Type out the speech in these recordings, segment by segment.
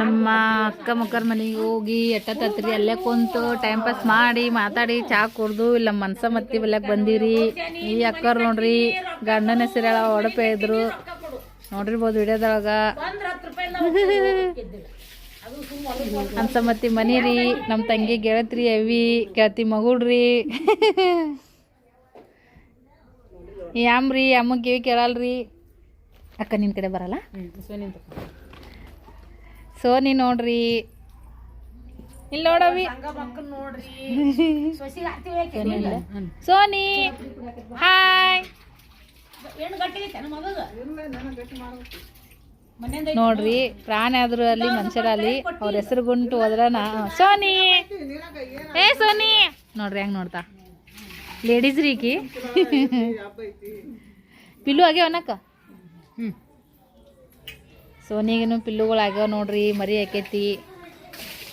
ನಮ್ಮ ಅಕ್ಕ ಮಕ್ಕರ ಮನೆಗೆ ಹೋಗಿ ಎಟ್ಟತ್ತತ್ರಿ ಅಲ್ಲೇ ಕುಂತು ಟೈಮ್ ಪಾಸ್ ಮಾಡಿ ಮಾತಾಡಿ, ಚಾ ಕುಡ್ದು, ಇಲ್ಲ ಮನ್ಸ ಮತ್ತಿ ಬಲ್ಯಾಕ ಬಂದಿರಿ. ಈ ಅಕ್ಕರ್ ನೋಡ್ರಿ, ಗಂಡನ ಹೆಸರೆಲ್ಲ ಒಡಪೆ ಇದ್ರು. ನೋಡಿರ್ಬೋದು ವಿಡಿಯೋದೊಳಗ. ಅನ್ಸಮತ್ತಿ ಮತ್ತಿ ರೀ ನಮ್ಮ ತಂಗಿ ಗೆಳತ್ರಿ ಅವಿ, ಗೆಳತಿ ಮಗುಳ್ರಿ. ಯಾಮ್ರಿ ಅಮ್ಮ ಕಿವಿ ಕೇಳಲ್ರಿ. ಅಕ್ಕ ನಿನ್ ಕಡೆ ಬರಲ್ಲ? ಸೋನಿ ನೋಡ್ರಿ. ಇಲ್ಲಿ ನೋಡವಿ. Sony hi. ನೋಡ್ರಿ ಪ್ರಾಣಿ ಆದ್ರೂ ಅಲ್ಲಿ ಮನುಷ್ಯರಲ್ಲಿ ಅವ್ರ ಹೆಸರು ಗುಂಟು ಹೋದ್ರನ ಸೋನಿ. ಏ ಸೋನಿ. ನೋಡ್ರಿ ಹೆಂಗ್ ನೋಡ್ತಾ? ಲೇಡೀಸ್ ರೀಕಿ ಪಿಲ್ಲು ಆಗ್ಯಾವ ಹ್ಮ್. ಹ್ಞೂ ಸೋನಿಗೇನು ಪಿಲ್ಲುಗಳು ಆಗ್ಯಾವ ನೋಡ್ರಿ ಮರಿ ಆಕೈತಿ.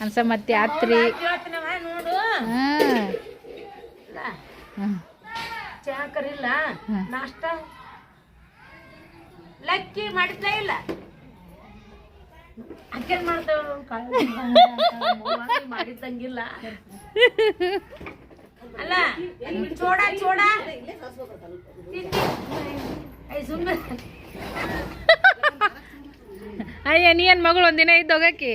ಅನ್ಸ ಮತ್ತೆ ಆತ್ರಿ. ಹಾಂ. ಹಾಂ. ಚಾ ಕರಿಲ್ಲ ಹ್ಮ್. ನಾಷ್ಟ. ಲಕ್ಕಿ ಮಾಡಿದ್ಲೇ ಇಲ್ಲ. ಅಕ್ಕೇನ್ ಮಾಡ್ತಾವ ಮಾಡಿದ್ದಂಗಿಲ್ಲ. ಅಲ್ಲ ಚೋಡ ಚೋಡ. ಸುಮ್ಮನೆ ಅಯ್ಯ ನೀ ಏನ್ ಮಗಳು ಒಂದಿನ ಇದ್ದೋಗಕ್ಕಿ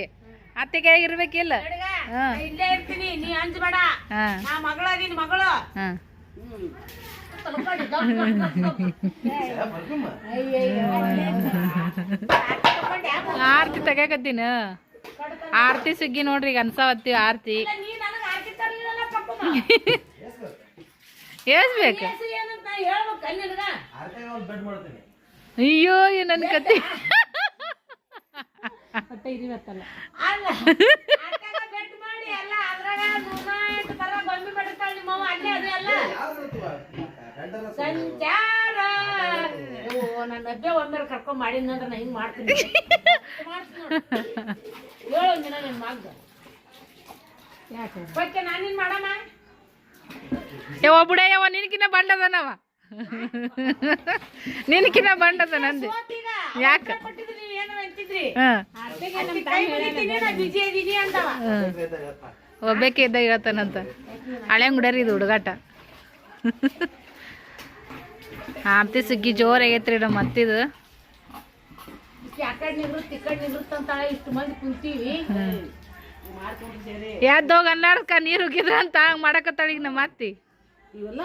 ಅತ್ತೆ ಕೈಯಾಗ ಇರ್ಬೇಕಿಲ್ಲ? ಇಲ್ಲೇ ಇರ್ತೀನಿ ನೀ ಅಂಜಬೇಡ ಹಾ. ನಾ ಮಗಳ ನಿನ್ ಮಗಳು. ಹಾ. ಆರ್ತಿ ತಗಕತ್ತೀನ ಆರ್ತಿ ಸುಗ್ಗಿ ನೋಡ್ರಿ ಈಗ ಅನ್ಸಾವತ್ತಿ ಆರ್ತಿ. ಎಸ್ ಬೇಕು? ಅಯ್ಯೋ ಏನಂತ ನಾ ಅಯ್ಯೋ ಏನ್ ಅಲ್ಲ ಅಕ್ಕಾಗ ಬೆಟ್ ಮಾಡಿ ಎಲ್ಲ ಅದ್ರಾಗ ನೂರ ಎಂಟು ತರ ಗೊಂಬೆ ಬಿಡ್ತಾಳೆ ನಿಮ್ಮವ್ವ ಅಲ್ಲೇ ಅದು ಎಲ್ಲ. ಸಂಚಾರ. ಓ ನನ್ನ ಅಬ್ಬೆ ಒಮ್ಮೆ ಕರ್ಕೊಂಡ್ ಮಾಡಿದ್ನಂದ್ರೆ ನಾ ಹಿಂಗ್ ಮಾಡ್ತೀನಿ ಮಾಡ್ತೀನಿ ನೋಡು. ಹೇಳು ಒಂದಿನ ನಿನ್ ಮಗ್ಗ ಯಾಕೆ? ಬಗ್ಗೆ ನಾನಿನ್ ಮಾಡಮ್ಮ? ಯವ್ವ ಬುಡ ಯವ್ವ ನಿನಕಿನ ಬಂಡದನವ. ನಿನಕಿನ ಬಂಡದ ನಂದು. ಸೋತೀಗ. ಯಾಕ? ಕೊಟ್ಟಿದ್ರು ಒಬ್ಬಕ್ಕೆ ಇದ್ದ ಹೇಳ್ತಾನಂತ. ಹಳೆ ಹುಡರಿ ಇದು ಹುಡುಗಾಟ. ಆರ್ತಿ ಸುಗ್ಗಿ ಜೋರ್ ಆಗೈತ್ರಿ ನಮ್ಮ ಮತ್ತಿದು ಯಾವ್ದೋಗ ಅನ್ನಾಡ್ಕ ನೀರು ಉಗಿದ್ರ ಅಂತ ಹಂಗ್ ಮಾಡಕತ್ತಾಳ ಈಗ ನಮ್ಮ ಅತ್ತಿ. ಇವೆಲ್ಲ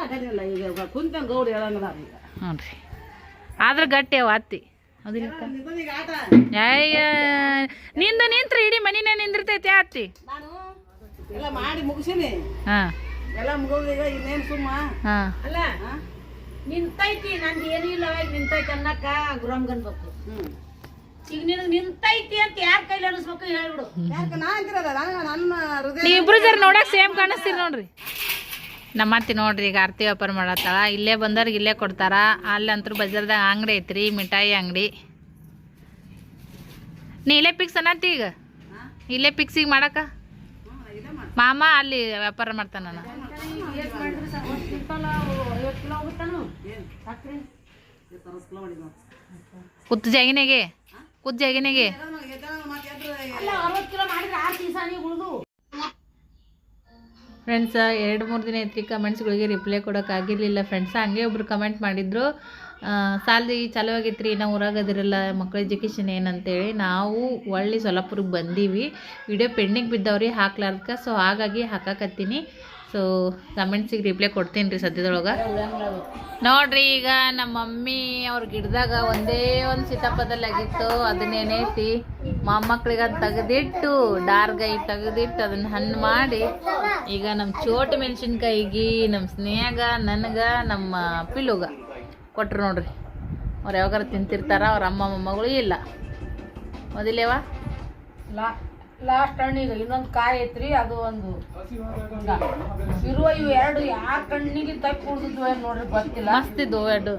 ರೀ ಆದ್ರ ಗಟ್ಟಿ ಅವ ಅತ್ತಿ. ಅಯ್ಯ ನಿಂದ ನಿಂತ್ರ ಇಡೀ ಮನಿನೇ ನಿಂದಿರ್ತೈತಿ ಆತಿ ಅತ್ತಿ ನಾನು? ಎಲ್ಲ ಮಾಡಿ ಮುಗಿಸಿನಿ. ಹಾ. ಎಲ್ಲ ಮುಗೋದೀಗ ಇನ್ನೇನು ಸುಮ್ಮ? ಹಾ. ಅಲ್ಲ? ನಿಂತೈತಿ ನಂದು ಏನೂ ಇಲ್ಲ ನಿಂತೈತಿ ಅನ್ನಕ್ಕ ಗುರಂಗನ್ ಬೇಕು ಈಗ ನಿನಗೆ ನಿಂತೈತಿ ಅಂತ ಯಾರ ಕೈಲಿ ಅನಿಸ್ಬೇಕು ಹೇಳ್ಬಿಡು. ನಾ ಅಂತಿರಲ್ಲ ನನ್ನ ಹೃದಯ ಇಬ್ರು ಜರ ನೋಡಕ್ ಸೇಮ್ ಕಾಣಿಸ್ತೀರಿ ನೋಡ್ರಿ. ನಮ್ಮ ಅತ್ತಿ ನೋಡ್ರಿ ಈಗ ಆರತಿ ವ್ಯಾಪಾರ ಮಾಡತ್ತಾಳ. ಇಲ್ಲೇ ಬಂದವ್ರಿಗೆ ಇಲ್ಲೇ ಕೊಡ್ತಾರ. ಅಲ್ಲಂತೂ ಬಜಾರ್ದಾಗ ಅಂಗಡಿ ಐತ್ರಿ, ಮಿಠಾಯಿ ಅಂಗಡಿ. ನೀ ಇಲ್ಲೇ ಪಿಕ್ಸ್ ಅನ್ನತ್ತಿ ಈಗ? ಇಲ್ಲೇ ಪಿಕ್ಸಿಗೆ ಮಾಡಕ? ಮಾಮ ಅಲ್ಲಿ ವ್ಯಾಪಾರ ಮಾಡ್ತಾನ ಕುತ್ ಜಾಗಿನಾಗೆ ಕುತ್ತ ಜಾಗಿನೆಗೆ. ಫ್ರೆಂಡ್ಸ್ ಎರಡು, ಮೂರು ದಿನ ಐತ್ರಿ ಕಮೆಂಟ್ಸ್ಗಳಿಗೆ ರಿಪ್ಲೈ ಕೊಡೋಕ್ಕಾಗಿರಲಿಲ್ಲ ಫ್ರೆಂಡ್ಸ್ ಹಂಗೆ ಒಬ್ರು ಕಮೆಂಟ್ ಮಾಡಿದ್ರು ಸಾಲಿ ಚಾಲು ಆಗೈತ್ರಿ ನಾವು ಊರಾಗದಿರಲ್ಲ ಮಕ್ಳ ಎಜುಕೇಷನ್ ಏನಂತೇಳಿ. ನಾವು ಒಳ್ಳೆ ಸೊಲ್ಲಾಪುರಕ್ಕೆ ಬಂದೀವಿ. ವಿಡಿಯೋ ಪೆಂಡಿಂಗ್ ಬಿದ್ದವ್ರಿ ಹಾಕ್ಲಾರ್ದಕ್ಕೆ ಸೊ ಹಾಗಾಗಿ ಹಾಕಾಕತ್ತೀನಿ. ಸೊ ಕಮೆಂಟ್ಸಿಗೆ ರಿಪ್ಲೈ ಕೊಡ್ತೀನಿ ರೀ ಸದ್ಯದೊಳಗೆ. ನೋಡ್ರಿ ಈಗ ನಮ್ಮ ಮಮ್ಮಿ ಅವ್ರ ಗಿಡದಾಗ ಒಂದೇ ಒಂದು ಸೀತಾಪದಲ್ಲಿ ಆಗಿತ್ತು. ಅದನ್ನೇನೈತಿ ಮೊಮ್ಮಕ್ಳಿಗೆ ಅದು ತೆಗೆದಿಟ್ಟು ಡಾರ್ಗೈ ತೆಗೆದಿಟ್ಟು ಅದನ್ನ ಹಣ್ಣು ಮಾಡಿ ಈಗ ನಮ್ಮ ಚೋಟ ಮೆಣಸಿನ್ಕಾಯಿಗೆ ನಮ್ಮ ಸ್ನೇಹಗ ನನಗೆ ನಮ್ಮ ಪಿಲುಗ ಕೊಟ್ರು ನೋಡ್ರಿ. ಅವ್ರು ಯಾವಾಗಾರ ತಿಂತಿರ್ತಾರ ಅವ್ರ ಅಮ್ಮ ಮೊಮ್ಮಗಳು ಇಲ್ಲ. ಮೊದಲೇವಾ ಲಾ ಲಾಸ್ಟ್ ಹಣ್ಣಿಗೆ ಇನ್ನೊಂದು ಕಾಯಿ ಐತ್ರಿ ಅದು ಒಂದು. ಇರುವ ಇವು ಎರಡು ಯಾರ ಕಣ್ಣಿಗೆ ತಪ್ಪಿ ಏನ್ ನೋಡ್ರಿ ಗೊತ್ತಿಲ್ಲ. ಮಸ್ತಿದ್ವು ಎರಡು.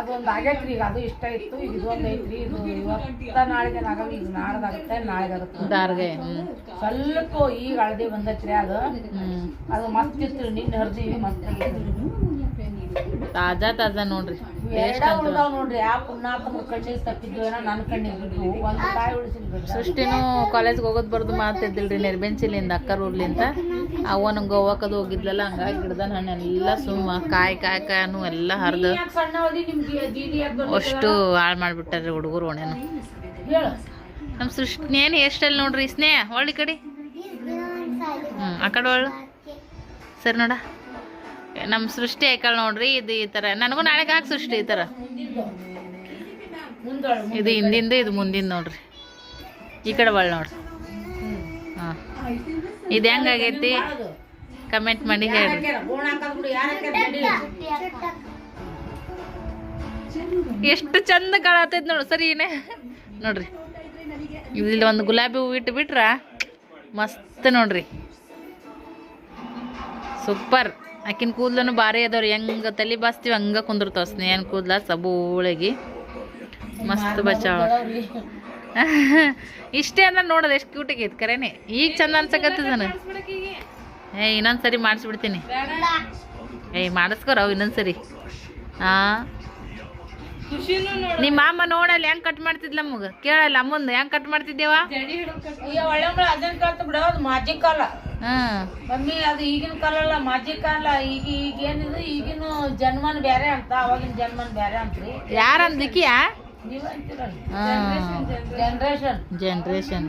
ಅದೊಂದು ಆಗೈತ್ರಿ ಈಗ ಅದು ಇಷ್ಟ ಇತ್ತು ಈಗ ಇದೊಂದು ಐತ್ರಿ ಇದು ಇವತ್ತ ನಾಳೆಗೆ ಆಗಲ್ಲ ಈಗ ನಾಡ್ದಾಗುತ್ತೆ ನಾಳೆಗೆ ಆಗುತ್ತೆ ಸ್ವಲ್ಪ ಈಗ ಹಳದಿ ಬಂದೈತ್ರಿ ಅದು. ಅದು ಮಸ್ತ್ ಇತ್ತು ನಿನ್ನೆ ಹರಿದಿವಿ ಮಸ್ತ್ ಆಗೈತ್ರಿ ತಾಜಾ ತಾಜಾ ನೋಡ್ರಿ. ನೋಡ್ರಿ. ಸೃಷ್ಟಿನೂ ಕಾಲೇಜ್ಗೆ ಹೋಗೋದು ಬರ್ದು ಮಾತಿದ್ದಿಲ್ರಿ ನೆರ್ಬೆಂಚಿಲಿಂದ ಅಕ್ಕರ ಊರ್ಲಿಂದ. ಅವನ ಗೋವಾಕದು ಹೋಗಿದ್ಲಲ್ಲ ಹಂಗಾಗಿ ಗಿಡದ ಹಣ್ಣೆಲ್ಲ ಸುಮ್ಮ ಕಾಯಿ ಕಾಯಿ ಕಾಯನು ಎಲ್ಲ ಹರಿದು ಅಷ್ಟು ಹಾಳು ಮಾಡಿಬಿಟ್ಟಾರ್ರಿ ಹುಡುಗರು ಒಣೆನು ನಮ್ ನಮ್ಮ ಸೃಷ್ಟಿ ಏನು ಎಷ್ಟಲ್ಲಿ ನೋಡ್ರಿ? ಸ್ನೇಹ ಹೊಳ್ಳಿ ಕಡೆ. ಹ್ಞೂ ಆ ಕಡೆ ಒಳ್ಳು. ಸರಿ ನೋಡ. ನಮ್ಮ ಸೃಷ್ಟಿ ಐಕಲ್ ನೋಡ್ರಿ, ಇದು ಈ ಥರ ನನಗೂ ನಾಳೆಗೆ ಹಾಕಿ ಸೃಷ್ಟಿ ಈ ತರ. ಇದು ಹಿಂದಿಂದು, ಇದು ಮುಂದಿನ ನೋಡ್ರಿ. ಈ ಕಡೆ ಒಳ್ಳೆ ನೋಡ್ರಿ. ಹಾಂ. ಇದು ಹೆಂಗಾಗೈತಿ ಕಮೆಂಟ್ ಮಾಡಿ ನಡಿ. ಎಷ್ಟು ಚಂದ ಕಾಣತೈತಿ ನೋಡು ಸರಿ ಏನೇ. ನೋಡ್ರಿ. ಇಲ್ಲಿ ಒಂದು ಗುಲಾಬಿ ಹೂವು ಇಟ್ಟು ಬಿಟ್ರ? ಮಸ್ತ್ ನೋಡ್ರಿ. ಸೂಪರ್. ಆಕಿನ ಕೂದಲನು ಭಾರಿ ಅದಾವ್ರಿ. ಹೆಂಗ ತಲೆ ಬಾಸ್ತೀವಿ ಹಂಗ ಕುಂದಿರ್ತಾವ ಸ್ನೇಹನ್ ಕೂದಲ ಸಬೂಳಗಿ. ಮಸ್ತ್ ಬಚಾವ. ಇಷ್ಟೇ ಅಂದ್ರೆ ನೋಡೋದು ಎಷ್ಟು ಕ್ಯೂಟ್ ಆಗೈತಿ ಕರೇನೆ. ಈಗ ಚಂದ ಅನ್ಸಕತ್ತದ ಏಯ್ ಏ ಇನ್ನೊಂದು ಸರಿ ಮಾಡಿಸ್ಬಿಡ್ತೀನಿ ಏಯ್ ಮಾಡಿಸ್ಕೊರ ಅವು ಇನ್ನೊಂದು ಸರಿ ಹಾಂ ನಿಮ್ಮ ಮಾಮ ನೋಡಲ್ಲ ಹೆಂಗ್ ಕಟ್ ಮಾಡ್ತಿದ್ಲ ನಮಗ? ಕೇಳಲ್ಲ ಅಮ್ಮಂದ್ ಹೆಂಗ್ ಕಟ್ ಮಾಡ್ತಿದ್ದೇವ? ಮಮ್ಮಿ ಅದು ಈಗಿನ ಕಾಲ ಅಲ್ಲ ಮಾಜಿ ಕಾಲ. ಈಗ ಈಗ ಏನಿದು? ಈಗಿನ ಜನ್ಮನ್ ಬೇರೆ ಅಂತ ಅವಾಗಿನ ಜನ್ಮನ್ ಬೇರೆ ಅಂತ್ರಿ. ಯಾರಂದಿಕಿಯಾ ನೀವ್ ಜನರೇಷನ್ ಜನರೇಷನ್ ಜನ್ರೇಷನ್ ಜನ್ರೇಷನ್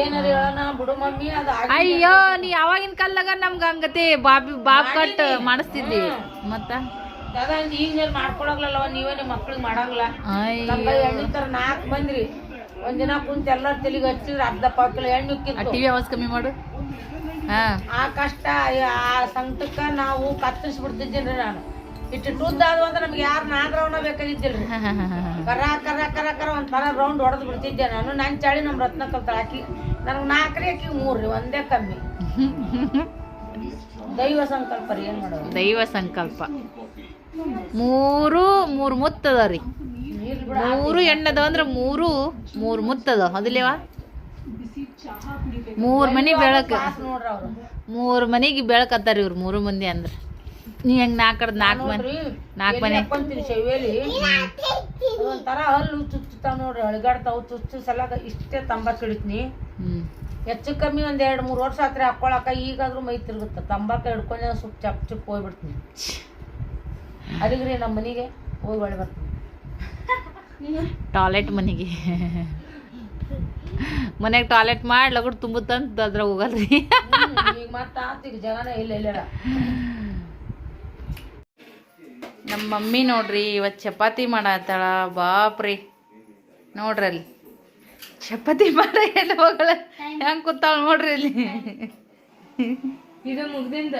ಏನಾರ ಹೇಳೋಣ ಬಿಡು ಮಮ್ಮಿ ಅದು ಅಯ್ಯೋ ನೀ ಅವಾಗಿನ ಕಾಲದಾಗ ನಮ್ಗ ಹಂಗತಿ ಬಾಬಿ ಬಾಬ್ ಕಟ್ ಮಾಡಿಸ್ತಿದ್ದಿ. ಮತ್ತ? ಅದ ಈಗ ಮಾಡ್ಕೊಳಗ್ಲಲ್ಲವ ನೀವೇ ನಿಮ್ಮ ಮಕ್ಳಿಗೆ ಮಾಡಂಗಿಲ್ಲ. ಎಣ್ಣೆ ತರ ನಾಲ್ಕು ಬಂದ್ರಿ ಒಂದಿನ ಕುಂತ ಎಲ್ಲರ ತಲೆಗೆ ಹಚ್ಚಿದ್ರೆ ಅರ್ಧ ಪಾವ್ ಹೆಣ್ಣು ಟಿವಿ ಆವಾಜ್ ಕಮ್ಮಿ ಮಾಡು? ಹಾ. ಆ ಕಷ್ಟ ಆ ಸಂಕಟಕ್ಕ ನಾವು ಕತ್ತರಿಸ್ಬಿಡ್ತಿದ್ದೀನಿ ನಾನು. ಇಟ್ಟು ಟುದ್ದ ಅದು ಅಂದ್ರೆ ನಮ್ಗೆ ಯಾರು ನಾದ್ರವನ ಬೇಕಾಗಿದ್ದಿಲ್ರಿ. ಕರ ಕರ ಕರ ಕರ ಒಂಥರ ರೌಂಡ್ ಹೊಡೆದು ಬಿಡ್ತಿದ್ದೆ ನಾನು. ನನ್ನ ಚಾಳಿ ನಮ್ಮ ರತ್ನ ಕಲ್ತಾಳ ಆಕಿ ನನಗೆ ನಾಲ್ಕರಿ ಆಕಿ ಮೂರ್ರಿ ಒಂದೇ ಕಮ್ಮಿ. ದೈವ ಸಂಕಲ್ಪ ರೀ ಏನ್ ಮಾಡೋದು? ದೈವ ಸಂಕಲ್ಪ. ಮೂರು ಮೂರು ಮುತ್ತದ ರೀ. ಮೂರು ಎಣ್ಣದ ಅಂದ್ರೆ ಮೂರು ಮೂರು ಮುತ್ತದ ಅದಿಲ್ಲೇವ? ಮೂರು ಮನಿ ಬೆಳಕ ಮೂರ್ ನೋಡ್ರಿ ಅವ್ರು. ಮೂರು ಮನಿಗೆ ಬೆಳಕತ್ತಾರ ಇವ್ರು ಮೂರು ಮಂದಿ ಅಂದ್ರೆ. ನೀ ಹೆಂಗ್ ನಾಲ್ಕರದ ನಾಲ್ಕು ಮನೆ ನಾಕ್ ನಾಲ್ಕು ಮನೆ? ಒಂಥರ ಹಲ್ಲು ಚುಚ್ಚುತ್ತಾವ ನೋಡ್ರಿ ಅಳಿಗಾಡ್ತಾವ ಚುಚ್ಚು ಸಲಾಗ ಇಷ್ಟೇ ತಂಬಾಕ್ ಹಿಡಿತೀನಿ. ಹೆಚ್ಚು ಕಮ್ಮಿ ಒಂದ್ ಎರಡ್ ಮೂರ್ ವರ್ಷ ಆತ್ರಿ ಹಾಕೊಳಕ ಈಗಾದ್ರೂ ಮೈ ತಿರುಗುತ್ತ. ತಂಬಾಕ ಹಿಡ್ಕೊಂಡೆ ಸುಪ್ ಚಪ್ ಚುಪ್ ಹೋಗ್ಬಿಡ್ತೀನಿ. ಅಲ್ಲಿಗ್ರಿ ನಮ್ಮ ಮನಿಗೆ ಹೋಗಿ ಒಳ್ಳೆ ಬರ್ತೀನಿ. ಟಾಯ್ಲೆಟ್ ಮನೆಗೆ. ಮನೆಗೆ ಟಾಯ್ಲೆಟ್ ಮಾಡಿ ಲಗಡ್ ತುಂಬುತ್ತಂತ ಅದ್ರಾಗ ಹೋಗಲ್ರಿ. ನಮ್ಮ ಮಮ್ಮಿ ನೋಡ್ರಿ ಇವತ್ತು ಚಪಾತಿ ಮಾಡತ್ತಾಳ ಬಾಪ್ರಿ. ನೋಡ್ರಿ ಅಲ್ಲಿ. ಚಪಾತಿ ಮಾಡ ಎಲ್ಲಿ ಹೋಗಲ್ಲ ಹೆಂಗ್ ಕೂತಾಳ ನೋಡ್ರಿ ಅಲ್ಲಿ. ಇದು ಮುಗ್ದಿಂದ.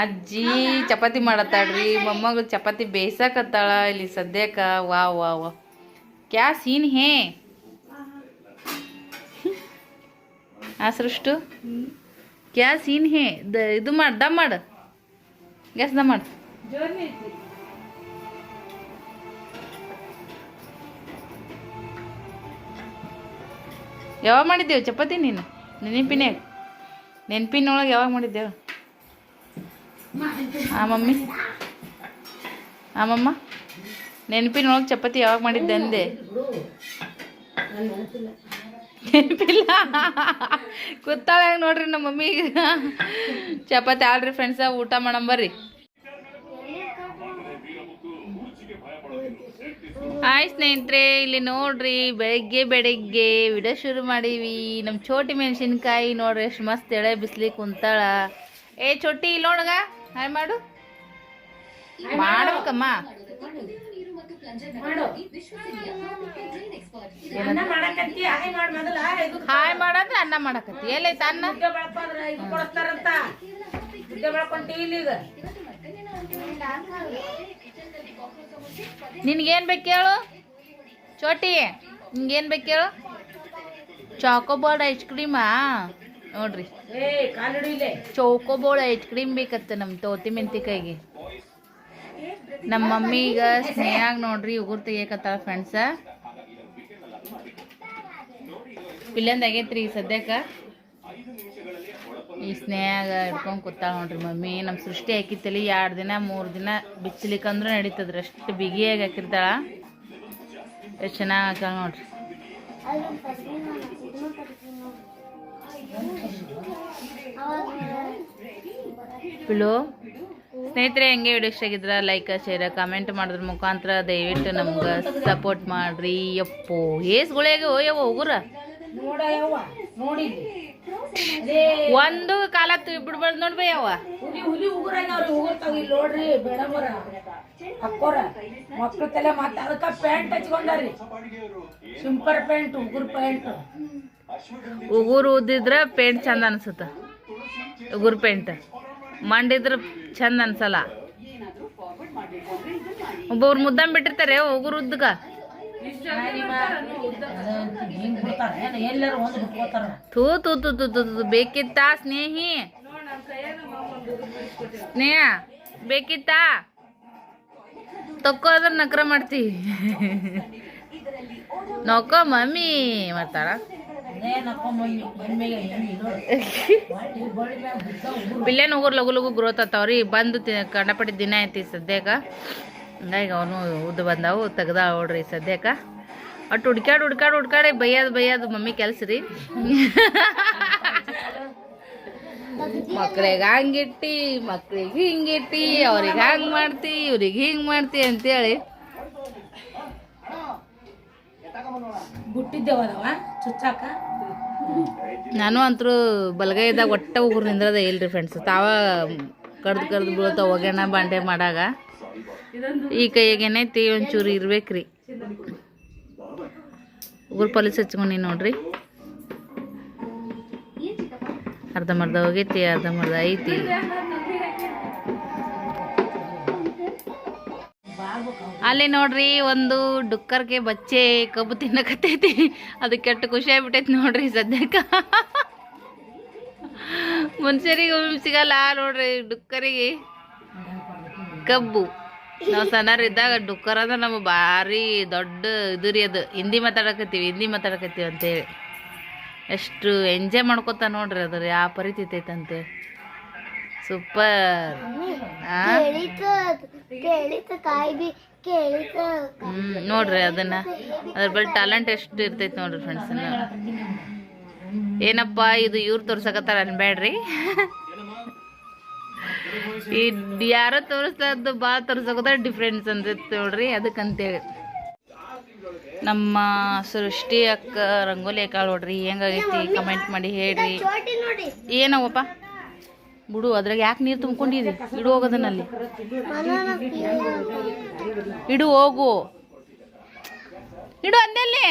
ಅಜ್ಜಿ ಚಪಾತಿ ಮಾಡತ್ತಾಳ್ರಿ, ಮೊಮ್ಮಗಳು ಚಪಾತಿ ಬೇಯಿಸಕತ್ತಾಳ, ಇಲ್ಲಿ ಸದ್ಯಕ್ಕ ವಾ ವಾ ವಾ ಕ್ಯಾ ಸೀನ್ ಹೇ? ಆ ಸೃಷ್ಟು? ಕ್ಯಾ ಸೀನ್ ಹೇ? ದ ಇದು ಮಾಡು ದಮ್ ಮಾಡು. ಗ್ಯಾಸ್ ದಮ್ ಮಾಡು. ಯಾವಾಗ ಮಾಡಿದ್ದೇವೆ ಚಪಾತಿ ನೀನು? ನೆನಪಿನೇ ನೆನಪಿನೊಳಗೆ ಯಾವಾಗ ಮಾಡಿದ್ದೇವೆ? ಮಮ್ಮಿ? ಆ ಮಮ್ಮ? ನೆನಪಿನೊಳಗೆ ಚಪಾತಿ ಯಾವಾಗ ಮಾಡಿದ್ದೆ ಅಂದೆ? ನೆನಪಿಲ್ಲ. ಕೂತಾಳ ನೋಡ್ರಿ ನಮ್ಮ ಮಮ್ಮಿ ಚಪಾತಿ ಆಡ್ರಿ ಫ್ರೆಂಡ್ಸ ಊಟ ಮಾಡಂಬರ್ರಿ ಹಾಯ್ ಸ್ನೇಹಿತರೆ, ಇಲ್ಲಿ ನೋಡ್ರಿ ಬೆಳಗ್ಗೆ ಬೆಳಗ್ಗೆ ವಿಡಿಯೋ ಶುರು ಮಾಡೀವಿ. ನಮ್ಮ ಚೋಟಿ ಮೆಣಸಿನ್ಕಾಯಿ ನೋಡ್ರಿ ಎಷ್ಟು ಮಸ್ತ್ ಎಳೆ ಬಿಸ್ಲಿ ಕುಂತಾಳ. ಏ ಚೋಟಿ ಇಲ್ಲಿ ನೋಡಗ ಹಾಯ್ ಮಾಡು. ಮಾಡ್ಬೇಕಮ್ಮ. ಹಾಯ್ ಮಾಡಂದ್ರೆ ಅನ್ನ ಮಾಡಕತ್ತಿ. ಎಲ್ಲೈತ ಅನ್ನ? ನಿನ್ಗೇನು ಬೇಕು ಹೇಳು ಚೋಟಿ ನಿನ್ಗೇನ್ ಬೇಕು ಹೇಳು ಚಾಕೋಬಾರ್ ಐಸ್ ಕ್ರೀಮಾ ನೋಡ್ರಿ. ಚೌಕೋಬೋಳ ಐಸ್ ಕ್ರೀಮ್ ಬೇಕತ್ತ ನಮ್ಮ ತೋತಿ ಮೆಂತಿಕಾಯಿಗೆ. ನಮ್ಮ ಮಮ್ಮಿ ಈಗ ಸ್ನೇಹಾಗ ನೋಡ್ರಿ ಉಗುರ್ ತೆಗಿಯಕತ್ತಾಳ ಫ್ರೆಂಡ್ಸ ಇಲ್ಲೊಂದು ಆಗೈತ್ರಿ ಸದ್ಯಕ್ಕ. ಈ ಸ್ನೇಹಾಗ ಹಿಡ್ಕೊಂಡು ಕೂತಾಳ ನೋಡ್ರಿ ಮಮ್ಮಿ. ನಮ್ಮ ಸೃಷ್ಟಿ ಹಾಕಿತ್ತಲಿ ಎರಡು ದಿನ ಮೂರು ದಿನ ಬಿಚ್ಚಲಿಕ್ಕಂದ್ರೂ ನಡೀತದ್ರಿ. ಅಷ್ಟು ಬಿಗಿಯಾಗಿ ಹಾಕಿರ್ತಾಳ. ಎಷ್ಟು ಚೆನ್ನಾಗ್ ಹಾಕಾಳ ನೋಡ್ರಿ. ಪಿಲು ಸ್ನೇಹಿತರೆ ಹೆಂಗೆ ವಿಡಿಯೋ ಇಷ್ಟ ಆಗಿದ್ರ ಲೈಕ್ ಶೇರ್ ಕಮೆಂಟ್ ಮಾಡಿದ್ರ ಮುಖಾಂತರ ದಯವಿಟ್ಟು ನಮ್ಗೆ ಸಪೋರ್ಟ್ ಮಾಡ್ರಿ. ಯಪ್ಪೋ ಗುಳೆಗೆ ಹೋಯವ ಹೋಗುರ ಒಂದು ಕಾಲ ಬಿಡ್ಬಾರ್ದು ನೋಡ್ಬೇ ಯಾವ ಹುಲಿ ಹುಲಿ ನೋಡ್ರಿ ಅಕ್ಕೋರ ಮಕ್ಳು ತಲೆ ಅದಕ್ಕ ಪ್ಯಾಂಟ್ ಹಚ್ಕೊಂಡಾರಿ ಸಿಂಪರ್ ಪ್ಯಾಂಟ್ ಉಗುರ್ ಪ್ಯಾಂಟ್ ಉಗುರು ಊದಿದ್ರೆ ಪೇಂಟ್ ಚಂದ ಅನ್ಸುತ್ತ. ಉಗುರು ಪೇಂಟ್. ಮಂಡಿದ್ರೆ ಚಂದ ಅನ್ಸಲ್ಲ. ಒಬ್ಬೊಬ್ರು ಮುದ್ದಾಂ ಬಿಟ್ಟಿರ್ತಾರೆ ಉಗುರು ಉದ್ದಕ ತೂ ತೂ ತೂ ತೂ ತೂ ಬೇಕಿತ್ತ ಸ್ನೇಹಿ? ಸ್ನೇಹ, ಬೇಕಿತ್ತ? ತಕ್ಕೋ ಅದ್ರ ನಕ್ರ ಮಾಡ್ತೀವಿ ನೋಕೋ ಮಮ್ಮಿ, ಮಾಡ್ತಾಳ. ಪಿಲ್ಲೇನ ಉಗುರು ಲಗು ಲಗು ಗ್ರೋತ್ ಆತಾವ್ರಿ ಬಂದು ಕಂಡಪಟ್ಟಿ ದಿನ ಐತಿ ಸದ್ಯಕ್ಕೆ ಹಂಗಾಗಿ ಅವನು ಉದ್ದು ಬಂದಾವು ತೆಗ್ದ ನೋಡ್ರಿ ಸದ್ಯಕ್ಕೆ ಅಟ್ಟು ಹುಡ್ಕ್ಯಾಡ್ ಹುಡ್ಕಾಡು ಹುಡ್ಕಾಡಿ ಬೈಯೋದು ಬೈಯೋದು ಮಮ್ಮಿ ಕೆಲ್ಸ ರೀ. ಮಕ್ಳಿಗೆ ಹಂಗಿಟ್ಟಿ ಮಕ್ಳಿಗೆ ಹಿಂಗಿಟ್ಟಿ ಅವ್ರಿಗೆ ಹಂಗೆ ಮಾಡ್ತಿ, ಇವ್ರಿಗೆ ಹಿಂಗೆ ಮಾಡ್ತಿ ಅಂತೇಳಿ. ನಾನು ಅಂತೂ ಬಲಗೈದಾಗ ಒಟ್ಟ ಉಗುರು ನಿಂದ್ರದ ಇಲ್ರಿ ಫ್ರೆಂಡ್ಸ್ ತಾವ ಕಡ್ದು ಕಡ್ದು ಬೀಳ್ತಾವ ಒಗ್ಯಾಣ ಬಾಂಡೆ ಮಾಡಾಗ. ಈ ಕೈಯಾಗ ಏನೈತಿ ಒಂಚೂರು ಇರ್ಬೇಕ್ರಿ. ಉಗುರು ಪಾಲಿಸ್ ಹಚ್ಕೊಂಡಿ ನೋಡ್ರಿ. ಅರ್ಧಂಬರ್ಧ ಹೋಗೈತಿ ಅರ್ಧಂಬರ್ಧ ಐತಿ. ಅಲ್ಲಿ ನೋಡ್ರಿ ಒಂದು ಡುಕ್ಕರ್ಗೆ ಬಚ್ಚೆ ಕಬ್ಬು ತಿನ್ನಕತ್ತೈತಿ. ಅದು ಕೆಟ್ಟ ಖುಷಿ ಆಗ್ಬಿಟ್ಟೈತಿ ನೋಡ್ರಿ ಸದ್ಯಕ್ಕೆ. ಮನುಷ್ಯರಿಗೆ ಸಿಗಲ್ಲ ನೋಡ್ರಿ ಡುಕ್ಕರಿಗೆ. ಕಬ್ಬು. ನಾವು ಸಣ್ಣರಿದ್ದಾಗ ಡುಕ್ಕರ್ ಅಂದ್ರೆ ನಮಗೆ ಭಾರಿ ದೊಡ್ಡ ಇದು ಅದು. ಹಿಂದಿ ಮಾತಾಡಕತ್ತೀವಿ ಹಿಂದಿ ಮಾತಾಡಕತ್ತೀವಿ ಅಂತೇಳಿ. ಎಷ್ಟು ಎಂಜಾಯ್ ಮಾಡ್ಕೊತ ನೋಡ್ರಿ ಅದ್ರ ಯಾವ ಪರಿಸ್ಥಿತಿ ಐತೆ ಸೂಪರ್. ನೋಡ್ರಿ ಅದನ್ನ. ಅದ್ರ ಬಳಿ ಟ್ಯಾಲೆಂಟ್ ಎಷ್ಟು ಇರ್ತೈತಿ ನೋಡ್ರಿ ಫ್ರೆಂಡ್ಸ್ ಏನಪ್ಪ ಇದು ಇವ್ರು ತೋರ್ಸಕತ್ತಾರ ಅನ್ಬೇಡ್ರಿ ಈ ಯಾರೋ ತೋರಿಸ್ತದ್ದು ಬಾ ತೋರ್ಸಕತ್ತಾರ ಡಿಫ್ರೆನ್ಸ್ ಅಂತ ನೋಡ್ರಿ ಅದಕ್ಕಂತೇಳಿ. ನಮ್ಮ ಸೃಷ್ಟಿ ಅಕ್ಕ ರಂಗೋಲಿ ಅಕ್ಕ ನೋಡ್ರಿ ಹೆಂಗಾಗೈತಿ? ಕಮೆಂಟ್ ಮಾಡಿ ಹೇಳ್ರಿ. ಏನವಪ್ಪ ಬಿಡು ಅದ್ರಾಗ ಯಾಕೆ ನೀರು ತುಂಬ್ಕೊಂಡಿದಿ? ಇಡು ಹೋಗೋದನ್ನಲ್ಲಿ ಇಡು ಹೋಗು. ಇಡು ಅಂದಲ್ಲಿ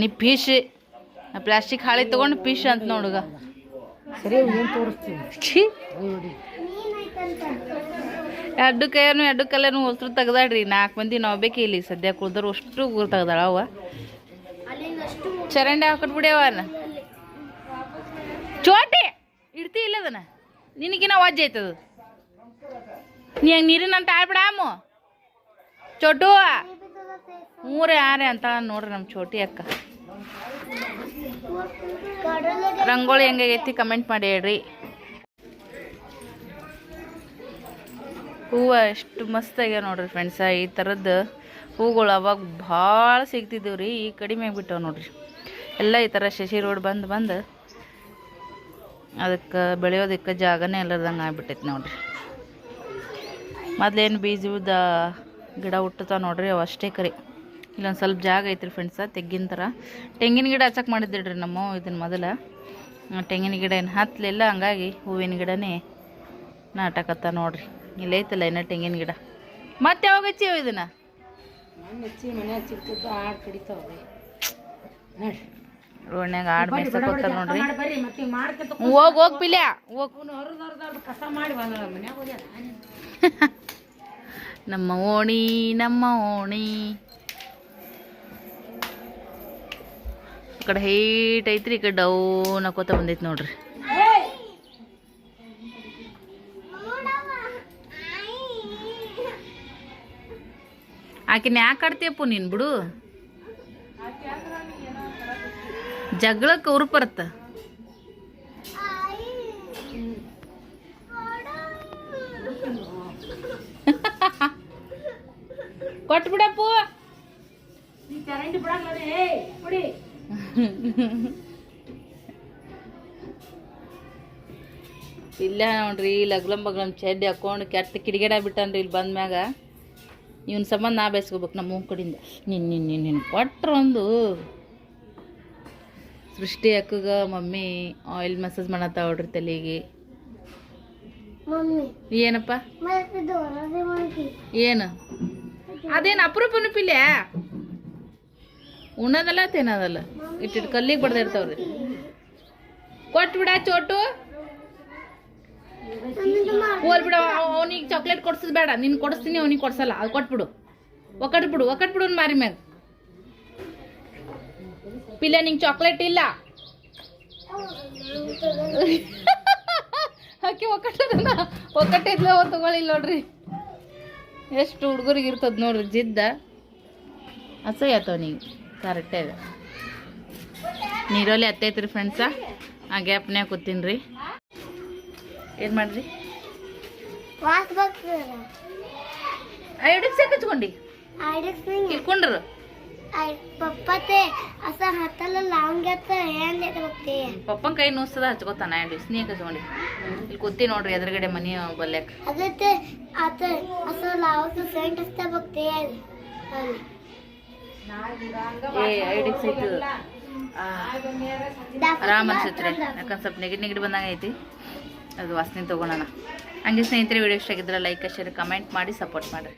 ನೀ ಪೀಶ್. ಪ್ಲಾಸ್ಟಿಕ್ ಹಾಳಿ ತಗೊಂಡು ಫಿಶ್ ಅಂತ ನೋಡುಗ ಎರಡು ಕೈಯನ್ನು ಎರಡು ಕಲ್ಲನು ಹೊಸ್ರು ತೆಗ್ದಾಡ್ರಿ. ನಾಲ್ಕು ಮಂದಿ ನಾವು ಬೇಕಿ ಇಲ್ಲಿ. ಸದ್ಯ ಕುಳ್ದರು ಅಷ್ಟು ಗುರು ತೆಗ್ದಾಳ ಅವ. ಚರಂಡಿ ಹಾಕಟ್ಬಿಡ್ಯಾವ ಚೋಟಿ, ಇಡ್ತಿ ಇಲ್ಲ ಅದನ್ನ. ನಿನಗಿನ ವಾಜ್ಯ ಆಯ್ತದ. ನೀ ಹಂಗೆ ನೀರಿನ ಅಂತ ಆಡ್ಬಿಡಾಮು ಚೋಟು, ಮೂರೇ ಆರೆ ಅಂತ ನೋಡ್ರಿ ನಮ್ಮ ಚೋಟಿ ಅಕ್ಕ. ರಂಗೋಳಿ ಹೆಂಗಾಗೈತಿ ಕಮೆಂಟ್ ಮಾಡಿ ಹೇಳ್ರಿ. ಹೂವು ಎಷ್ಟು ಮಸ್ತ್ ಆಗ್ಯಾವ ನೋಡ್ರಿ ಫ್ರೆಂಡ್ಸ ಈ ಥರದ್ದು ಹೂಗಳು ಅವಾಗ ಭಾಳ ಸಿಗ್ತಿದ್ದವು ರೀ ಈಗ ಕಡಿಮೆ ಆಗಿಬಿಟ್ಟವು ನೋಡ್ರಿ. ಎಲ್ಲ ಈ ಥರ ಶಶಿ ರೋಡ್ ಬಂದು ಬಂದು ಅದಕ್ಕೆ ಬೆಳೆಯೋದಕ್ಕೆ ಜಾಗನೇ ಇಲ್ಲದಂಗೆ ಆಗಿಬಿಟ್ಟೈತೆ ನೋಡಿರಿ. ಮೊದ್ಲೇನು ಬೀಜದ ಗಿಡ ಹುಟ್ಟುತ್ತಾವ ನೋಡಿರಿ, ಅವು ಅಷ್ಟೇ ಕರಿ. ಇಲ್ಲೊಂದು ಸ್ವಲ್ಪ ಜಾಗ ಐತ್ರಿ ಫ್ರೆಂಡ್ಸ ತೆಗ್ಗಿನ ಥರ. ತೆಂಗಿನ ಗಿಡ ಹಚ್ಚಕ್ಕೆ ಮಾಡಿದ್ದಿಡ್ರಿ ನಮ್ಮ ಇದನ್ನು ಮೊದಲ. ತೆಂಗಿನ ಗಿಡ ಏನು ಹತ್ತಲಿಲ್ಲ ಹಂಗಾಗಿ ಹೂವಿನ ಗಿಡನೇ ನಾಟಕತ್ತ ನೋಡಿರಿ. ಇಲ್ಲೈತಲ್ಲ ಇನ್ನ ತೆಂಗಿನ ಗಿಡ. ಮತ್ತೆ ಯಾವಾಗ ಹಚ್ಚಿವ ಇದನ್ನ? ರೋಡ್ನ್ಯಾಗ ಆಡ್ ಮೇಯ್ಸಕ್ಕೋತಾರ ನೋಡ್ರಿ. ಹಿಂಗ್ ಹೋಗ್ ಪಿಲ್ಯ ಹೋಗ್. ನಮ್ಮ ಓಣಿ ನಮ್ಮ ಓಣಿ. ಈ ಕಡೆ ಹೈಟ್ ಐತ್ರಿ ಈ ಕಡೆ ಡೌನ್ ಹಾಕೋತ ಬಂದೈತಿ ನೋಡ್ರಿ. ಆಕಿನ ಯಾಕೆ ಆಡ್ತೀಯಪ್ಪ ನೀನು ಬಿಡು? ಜಗಳಕ್ಕೆ ಅವ್ರು ಬರುತ್ತ? ಕೊಟ್ಬಿಡಪ್ಪು ಇಲ್ಲ ನೋಡ್ರಿ ಲಗ್ಲಂ ಬಗ್ಲಂ ಚಡ್ಡಿ ಹಾಕೊಂಡು ಕೆಟ್ಟ ಕಿಡಿಗೇಡ ಬಿಟ್ಟನ್ರಿ ಇಲ್ಲಿ ಬಂದ ಮ್ಯಾಗ. ಇವನ್ ಸಂಬಂಧ ನಾ ಬೇಸ್ಕೋಬೇಕು ನಮ್ಮ ಕಡೆಯಿಂದ ನಿನ್ನ ನಿನ್ನ ನಿನ್ನ ಕೊಟ್ರೊಂದು ಸೃಷ್ಟಿ ಅಕ್ಕಗ ಮಮ್ಮಿ ಆಯಿಲ್ ಮಸಾಜ್ ಮಾಡತ್ತಾ ನೋಡ್ರಿ ತಲೆಗೆ. ಏನಪ್ಪ? ಏನು? ಅದೇನು ಅಪರೂಪ ನೆನಪಿಲ್ಲ ಉಣ್ಣದಲ್ಲ ತಿನ್ನೋದಲ್ಲ? ಇಟ್ಟಿಟ್ಟು ಕಲ್ಲಿಗೆ ಬಡ್ದಿರ್ತಾವ್ರಿ ಕೊಟ್ಬಿಡ ಚೋಟು. ಹೋಲ್ ಬಿಡ ಅವನಿಗೆ ಚಾಕ್ಲೇಟ್ ಕೊಡ್ಸೋದು ಬೇಡ. ನೀನು ಕೊಡಿಸ್ತೀನಿ ಅವನಿಗೆ ಕೊಡ್ಸಲ್ಲ. ಅದು ಕೊಟ್ಬಿಡು. ಒಕ್ಕಟ್ಬಿಡು ಬಿಡು ಒಕ್ಕಟ್ ಬಿಡು ಮಾರಿ ಮ್ಯಾಗ. ಪಿಲ್ಲ ನಿಂಗೆ ಚಾಕ್ಲೇಟ್ ಇಲ್ಲ ಹಾಕಿ ಒಕ್ಕಟ್ಟದನ ಒಕ್ಕಟ್ಟಿದ್ಲ ಅವ್ರು ತಗೊಳ್ಳಿಲ್ಲ ನೋಡ್ರಿ. ಎಷ್ಟು ಹುಡುಗರಿಗೆ ಇರ್ತದ ನೋಡ್ರಿ ಜಿದ್ದ. ಅಸಹ್ಯ ಆತವ ನೀವು ಕರೆಕ್ಟೇ ಇದೆ ನೀರಲ್ಲಿ ಹತ್ತೈತ್ರಿ ಫ್ರೆಂಡ್ಸ ಆ? ಗ್ಯಾಪ್ನ್ಯಾಗ ಕೂತೀನಿ ರೀ ಏನು ಮಾಡ್ರಿ? ಐಡಿಗೆ ಸೇಕಚ್ಕೊಂಡಿ ಇಟ್ಕೊಂಡ್ರು पप्पा ते असं हाताला लावून घेतं हँड देत बघते ಪಪ್ಪನ ಕೈ ನುಸ್ತದ ಹಚ್ಕೋತಾನ ಐಡಿ ಸ್ನೇಕ್ ಹಚ್ಕೊಂಡಿ ಇಲ್ಲಿ ಕೂತಿ ನೋಡ್ರಿ ಎದುರುಗಡೆ ಮನಿ ಬಲ್ಯಾಕ अगं ते आता असं लावायचं सेंट असतं बघते ಏ ಐಡಿಗೆ ಸಿಗ್ತದ ಆರಾಮ್ ಅನ್ಸತ್ರಿ ಯಾಕಂದ್ರೆ ಸ್ವಲ್ಪ ನೆಗಡಿ ನೆಗಡಿ ಬಂದಂಗ ಐತಿ ಅದು ವಾಸನೆ ತೊಗೊಳೋಣ ಹಂಗೆ ಸ್ನೇಹಿತರೆ ವಿಡಿಯೋ ಇಷ್ಟ ಆಗಿದ್ರೆ ಲೈಕ್ ಶೇರ್ ಕಮೆಂಟ್ ಮಾಡಿ ಸಪೋರ್ಟ್ ಮಾಡಿರಿ